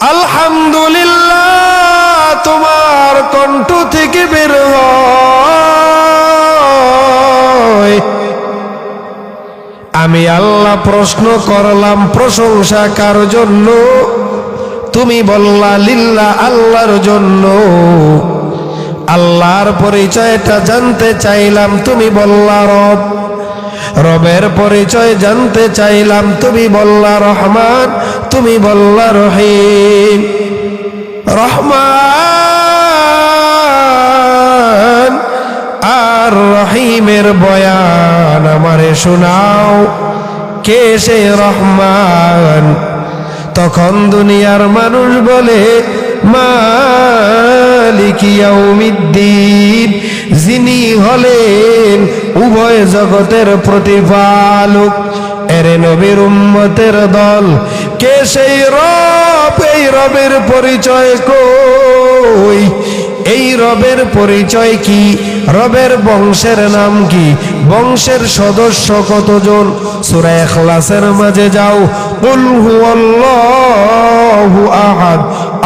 আলহামদুলিল্লাহ, তোমার কণ্ঠ থেকে বের আমি আল্লাহ প্রশ্ন করলাম, প্রশংসা কার জন্য? তুমি বললা, লিল্লা আল্লাহর জন্য। আল্লাহর পরিচয়টা জানতে চাইলাম, তুমি বললা, রব। রবের পরিচয় জানতে চাইলাম, তুমি বললা রহমান, তুমি বললা রহিম। রহমান আর রহিমের বয়ান আমারে শোনাও, কে সে রহমান? তখন দুনিয়ার মানুষ বলে মালিকিয়াউমিদ্দিন যিনি হলেন উভয় জগতের প্রতিপালক। এরে নবীর উম্মতের দল। কে সেই রব? এই রবের পরিচয় কই? এই রবের পরিচয় কি? রবের বংশের নাম কি? বংশের সদস্য কতজন? সূরা ইখলাসের মাঝে যাও। কুল হুয়াল্লাহু আহাদ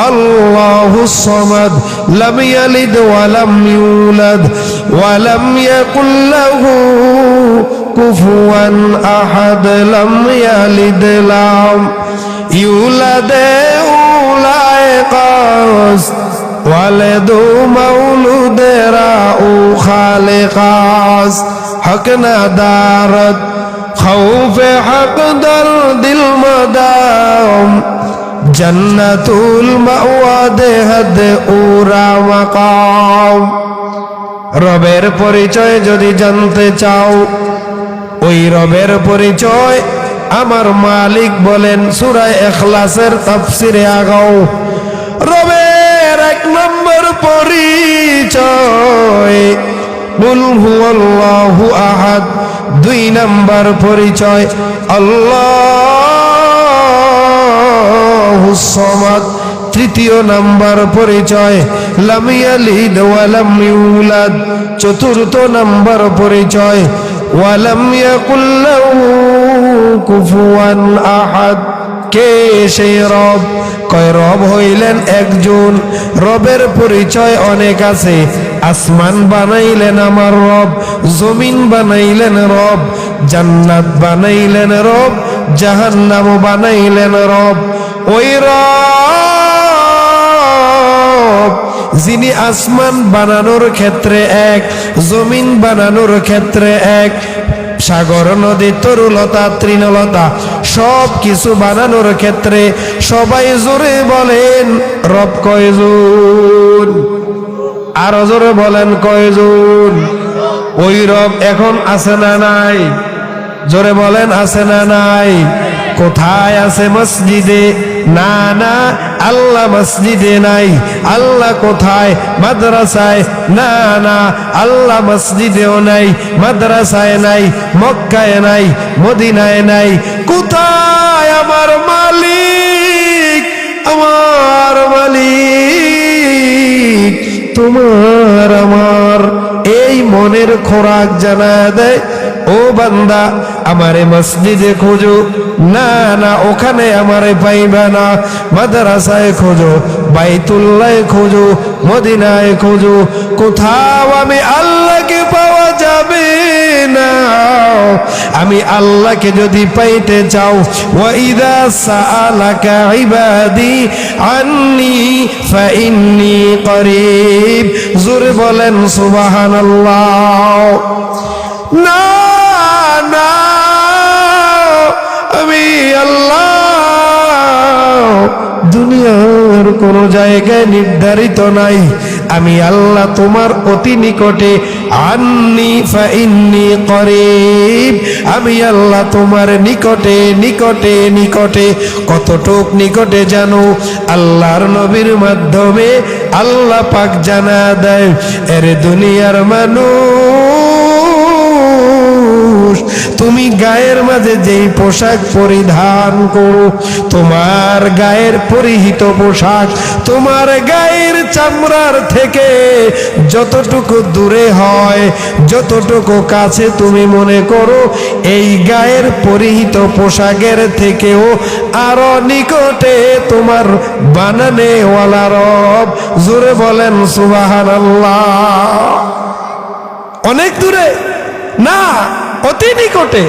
আল্লাহুস সামাদ, লাম ইয়ালিদ ওয়া লাম ইউলাদ, ওয়া লাম ইয়াকুল লাহু কুফুয়ান আহাদ, লাম ইয়ালিদ লাম ইউলাদ উলায় কাস ওয়ালেদু মৌলুদেরা ও খালেকাস, হক না দারত খৌফে হক দর দিল মদাম, জন্নতুল মাওয়াদে হদ উরা মাকাম। রবের পরিচয় যদি জানতে চাও, ওই রবের পরিচয় আমার মালিক বলেন সুরায় এখলাসের তাফসিরে আগাও। রবের পরিচয়। আহাদ, দুই নম্বর পরিচয়। আল্লাহু তৃতীয় নাম্বার পরিচয়। চতুর্থ নাম্বার পরিচয়। ওয়া লাম কুফুয়ান আহাদ। কে সেই রব? কয় রব হইলেন একজন। রবের পরিচয় অনেক আছে। আসমান বানাইলেন আমার রব, জমিন বানাইলেন রব, জান্নাত বানাইলেন রব, জাহান্নাম বানাইলেন রব। ওই রব যিনি আসমান বানানোর ক্ষেত্রে এক, জমিন বানানোর ক্ষেত্রে এক সাগর, নদী, তরুলতা, তৃণলতা, সব কিছু বানানোর ক্ষেত্রে সবাই জোরে বলেন, রব কয়জন? আরও জোরে বলেন, কয়জন? ওই রব এখন আছে না নাই? জোরে বলেন, আছে না নাই? কোথায় আছে মসজিদে? না না, আল্লাহ মসজিদে নাই, আল্লাহ কোথায়? মাদ্রাসায়? না না, আল্লাহ মসজিদেও নাই, মাদ্রাসায় নাই, মক্কায় নাই, মদিনায় নাই। কোথায় আমার মালিক? আমার মালিক, তোমার আমার এই মনের খোরাক জানা দেয়। ও বান্দা, আমারে মসজিদে খোঁজো। না না, ওখানে আমারে পাইবা না। মাদ্রাসায় খোঁজো, বাইতুল্লায় খোঁজো, মদিনায় খোঁজো। কোথাও আমি আল্লাহকে পাওয়া যাবে আমি আল্লাহকে যদি পাইতে চাও ওয়াইদা সাআলাকা ইবাদি আন্নি ফাইন্নি করিব। জোরে বলেন, সুবহানাল্লাহ। না আল্লাহ, দুনিয়ার কোন জায়গায় নির্ধারিত নাই। আমি আল্লাহ তোমার অতি নিকটে। আন্নি ফাইন্নি আমি আল্লাহ তোমার নিকটে নিকটে নিকটে। কতটুক নিকটে জানো? আল্লাহর নবীর মাধ্যমে আল্লাহ পাক জানা দেয়। এর দুনিয়ার মানুষ পুরুষ তুমি গায়ের মাঝে যেই পোশাক পরিধান করো, তোমার গায়ের পরিহিত পোশাক, তোমার গায়ের চামড়ার থেকে যতটুকু দূরে হয়, যতটুকু কাছে তুমি মনে করো, এই গায়ের পরিহিত পোশাকের থেকেও আরও নিকটে তোমার বানানেওয়ালা রব। জোরে বলেন সুবাহান অনেক দূরে না, অতি নিকটে।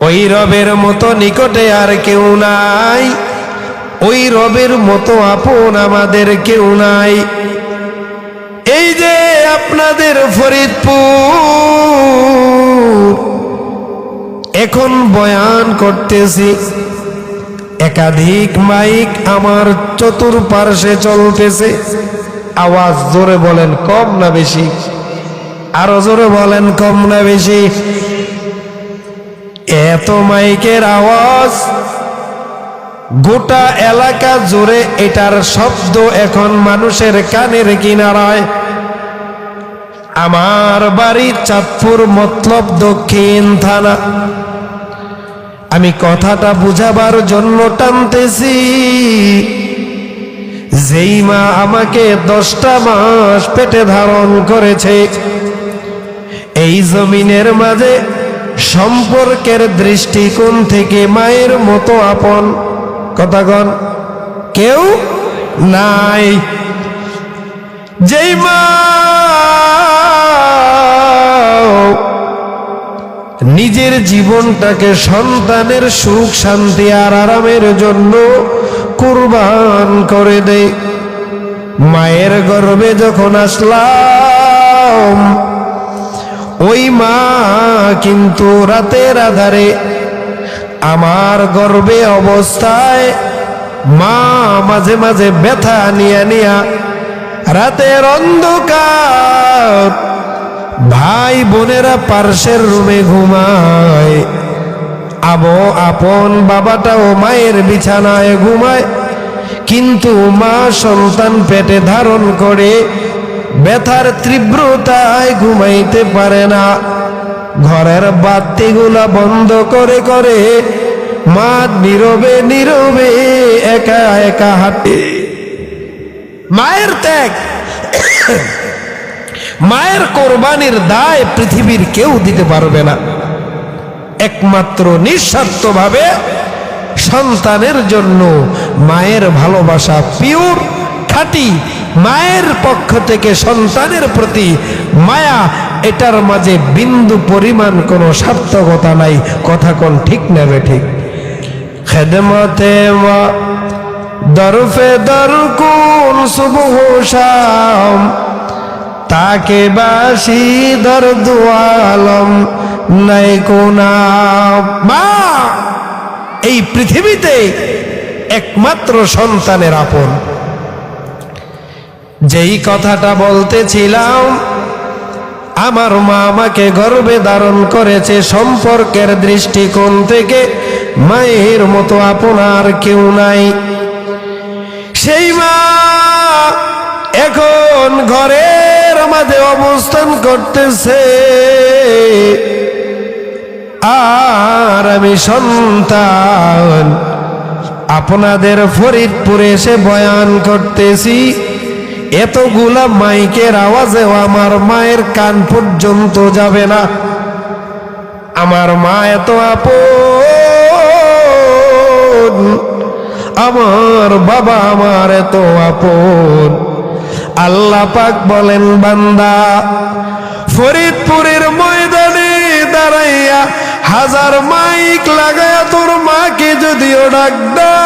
ওই রবের মতো নিকটে আর কেউ নাই। ওই রবের মতো আপন আমাদের কেউ নাই। এই যে আপনাদের ফরিদপুর, এখন বয়ান করতেছি, একাধিক মাইক আমার চতুর্পার্শ্বে চলতেছে। আওয়াজ জোরে বলেন, কম না বেশি? আরও জোরে বলেন, কম না বেশি। এত মাইকের আওয়াজ, গোটা এলাকা জুড়ে এটার শব্দ এখন মানুষের কানের কিনারায়। আমার বাড়ি চাঁদপুর মতলব দক্ষিণ থানা। আমি কথাটা বুঝাবার জন্য টানতেছি। যেই মা আমাকে দশটা মাস পেটে ধারণ করেছে এই জমিনের মাঝে সম্পর্কের দৃষ্টিকোণ থেকে মায়ের মতো আপন। কথাগণ, কেউ নাই। যেই নিজের জীবনটাকে সন্তানের সুখ, শান্তি আর আরামের জন্য কুরবান করে দেয়। মায়ের গর্বে যখন আসলাম মা, কিন্তু রাতের আধারে আমার গর্বে অবস্থায় মা মাঝে মাঝে ব্যথা নিয়া নিয়া রাতের অন্ধকার ভাই বোনেরা পার্শ্বের রুমে ঘুমায়। আবো আপন বাবাটাও মায়ের বিছানায় ঘুমায়। কিন্তু মা সন্তান পেটে ধারণ করে ব্যথার তীব্রতায় ঘুমাইতে পারে না। ঘরের বাতিগুলা বন্ধ করে করে মা নীরবে নীরবে একা একা হাঁটে। মায়ের ত্যাগ। মায়ের কোরবানির দায় পৃথিবীর কেউ দিতে পারবে না। একমাত্র নিঃস্বার্থভাবে সন্তানের জন্য মায়ের ভালোবাসা পিওর খাঁটি মায়ের পক্ষ থেকে সন্তানের প্রতি মায়া, এটার মাঝে বিন্দু পরিমাণ কোনো সার্থকতা নাই। কথা কোন ঠিক নেবে ঠিক? খেদমতে মা, দরফে দরকুন শুভ তাকে বাসি দর দুয়ালম নাই কোনা। মা, এই পৃথিবীতে একমাত্র সন্তানের আপন। যেই কথাটা বলতেছিলাম, আমার মা আমাকে গর্বে ধারণ করেছে সম্পর্কের দৃষ্টিকোণ থেকে, মায়ের মতো আপনার কেউ নাই। সেই মা এখন ঘরের মাঝে অবস্থান করতেছে। আর আমি সন্তান, আপনাদের ফরিদপুরে এসে বয়ান করতেছি। এতগুলা মাইকের আওয়াজেও আমার মায়ের কান পর্যন্ত যাবে না। আমার মা এত আপন, আমার বাবা আমার এত আপন। আল্লাহ পাক বলেন, বান্দা, ফরিদপুরের ময়দানে দাঁড়াইয়া হাজার মাইক লাগায়া তোর মাকে যদিও ডাক দাও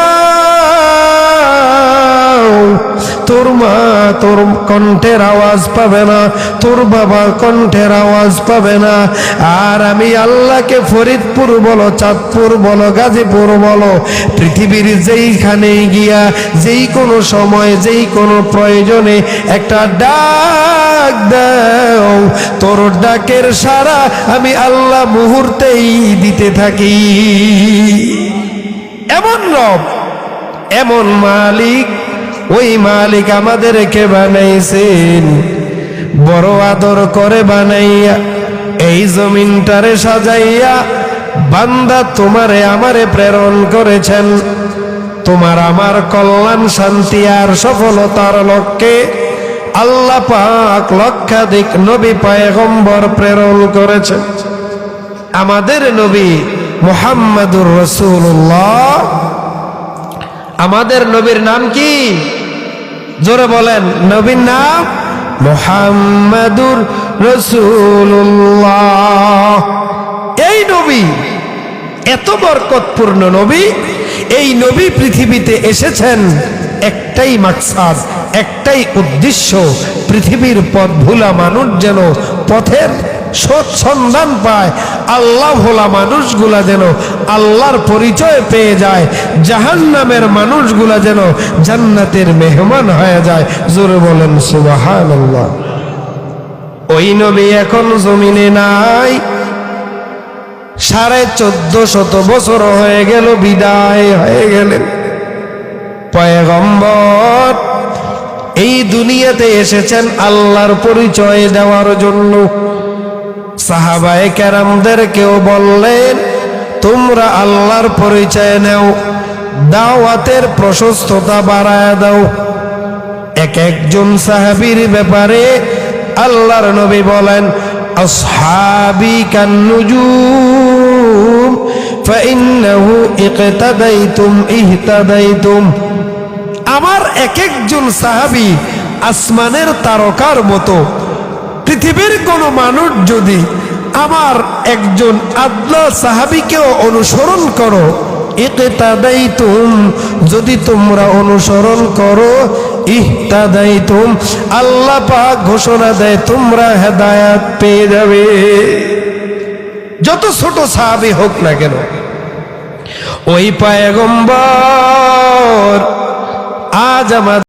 তোর মা তোর কণ্ঠের আওয়াজ পাবে না, তোর বাবা কণ্ঠের আওয়াজ পাবে না। আর আমি আল্লাহকে ফরিদপুর বলো, চাঁদপুর বলো, গাজীপুর বলো, পৃথিবীর যেইখানে গিয়া, যেই কোনো সময়, যেই কোনো প্রয়োজনে একটা ডাক দাও। তোর ডাকের সারা আমি আল্লাহ মুহূর্তেই দিতে থাকি। এমন রব, এমন মালিক ওই মালিক আমাদেরকে বানাইছেন। বড় আদর করে বানাইয়া, এই জমিনটারে সাজাইয়া, বান্দা তোমারে আমারে প্রেরণ করেছেন। তোমার আমার কল্যাণ, শান্তি আর সফলতার লক্ষ্যে আল্লাহ পাক লক্ষাধিক নবী পায়গম্বর প্রেরণ করেছেন। আমাদের নবী মোহাম্মদুর রসুল্লাহ আমাদের নবীর নাম কি? জোরে বলেন, নবীর নাম মোহাম্মদুর রসুল্লাহ এই নবী, এত বরকতপূর্ণ নবী, এই নবী পৃথিবীতে এসেছেন একটাই মাকসাদ, একটাই উদ্দেশ্য, পৃথিবীর পথ ভুলা মানুষ যেন পথের সৎ সন্ধান পায়। আল্লাহ ভোলা মানুষগুলা যেন আল্লাহর পরিচয় পেয়ে যায়। জাহান্নামের মানুষগুলা যেন জান্নাতের মেহমান হয়ে যায়। জোরে বলেন সুবাহান ওই নবী এখন জমিনে নাই। সাড়ে চোদ্দ শত বছর হয়ে গেল, বিদায় হয়ে গেলেন। পয়গম্বর, এই দুনিয়াতে এসেছেন আল্লাহর পরিচয় দেওয়ার জন্য। সাহাবায়ে কেরামদের কেউ বললেন, তোমরা আল্লাহর পরিচয় নেও, দাওয়াতের প্রশস্ততা বাড়ায় দাও। এক একজন সাহাবীর ব্যাপারে আল্লাহর নবী বলেন, আসহাবি কান্নুজুম, ফাইন্নাহু ইকতাদাইতুম, ইহতাদাইতুম। আমার এক একজন সাহাবী আসমানের তারকার মতো পৃথিবীর কোনো মানুষ যদি আমার একজন আদলা সাহাবিকেও অনুসরণ করো, ইকতাদাইতুম, যদি তোমরা অনুসরণ করো, ইহতাদাইতুম, আল্লাহ পাক ঘোষণা দেয়, তোমরা হেদায়াত পেয়ে যাবে। যত ছোট সাহাবি হোক না কেন, ওই পায়গম্বর আজ আমাদের